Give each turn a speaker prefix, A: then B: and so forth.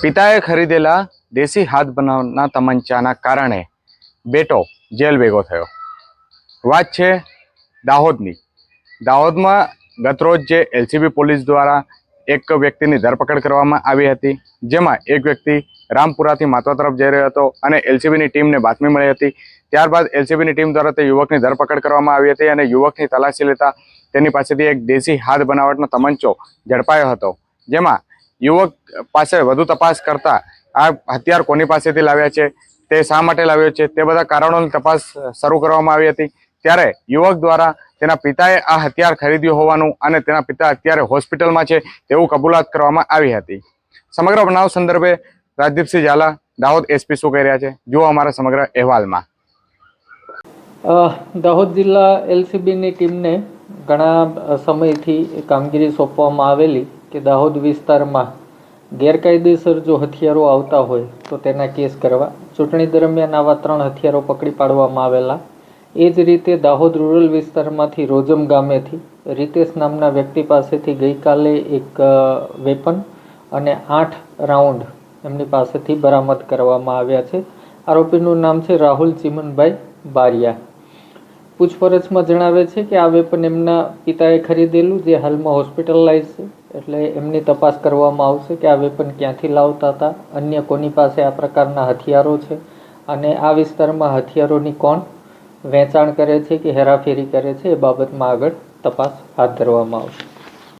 A: પિતાએ ખરીદેલા દેશી હાથ બનાવના તમંચાના કારણે બેટો જેલ ભેગો થયો. વાત છે દાહોદની. દાહોદમાં ગતરોજ જે એલસીબી પોલીસ દ્વારા એક વ્યક્તિની ધરપકડ કરવામાં આવી હતી, જેમાં એક વ્યક્તિ રામપુરાથી માતવા તરફ જઈ રહ્યો હતો અને એલસીબીની ટીમને બાતમી મળી હતી. ત્યારબાદ એલસીબીની ટીમ દ્વારા તે યુવકની ધરપકડ કરવામાં આવી હતી અને યુવકની તલાશી લેતા તેની પાસેથી એક દેશી હાથ બનાવટનો તમંચો ઝડપાયો હતો, જેમાં યુવક પાસે વધુ તપાસ કરતા આ હથિયાર કોની પાસેથી લાવ્યા છે, તે શા માટે લાવ્યો છે, તે બધા કારણોની તપાસ શરૂ કરવામાં આવી હતી. ત્યારે યુવક દ્વારા તેના પિતાએ આ હથિયાર ખરીદ્યું હોવાનું અને તેના પિતા અત્યારે હોસ્પિટલમાં છે તેવું કબૂલાત કરવામાં આવી હતી. સમગ્ર બનાવ સંદર્ભે રાજદીપસિંહ ઝાલા, દાહોદ એસપી શું કહી રહ્યા છે? જુઓ અમારા સમગ્ર અહેવાલમાં.
B: દાહોદ જિલ્લા એલસીબીની ટીમને ઘણા સમયથી કામગીરી સોંપવામાં આવેલી કે દાહોદ વિસ્તારમાં ગેરકાયદેસર જો હથિયારો આવતા હોય તો તેના કેસ કરવા. ચૂંટણી દરમિયાન આવા ત્રણ હથિયારો પકડી પાડવામાં આવેલા. એ જ રીતે દાહોદ રૂરલ વિસ્તારમાંથી રોજમ ગામેથી રીતેશ નામના વ્યક્તિ પાસેથી ગઈકાલે એક વેપન અને આઠ રાઉન્ડ એમની પાસેથી બરામદ કરવામાં આવ્યા છે. આરોપીનું નામ છે રાહુલ ચિમનભાઈ બારિયા. પૂછપરછમાં જણાવે છે કે આ વેપન એમના પિતાએ ખરીદેલું, જે હાલમાં હોસ્પિટલાઇઝ છે. એટલે એમની તપાસ કરવામાં આવશે કે આ વેપન ક્યાંથી લાવતા હતા. અન્ય કોની પાસે આ પ્રકારના હથિયારો છે? અને આ વિસ્તારમાં હથિયારોની કોણ વેચાણ કરે છે કે હેરાફેરી કરે છે? એ બાબતમાં આગળ તપાસ હાથ ધરવામાં આવશે.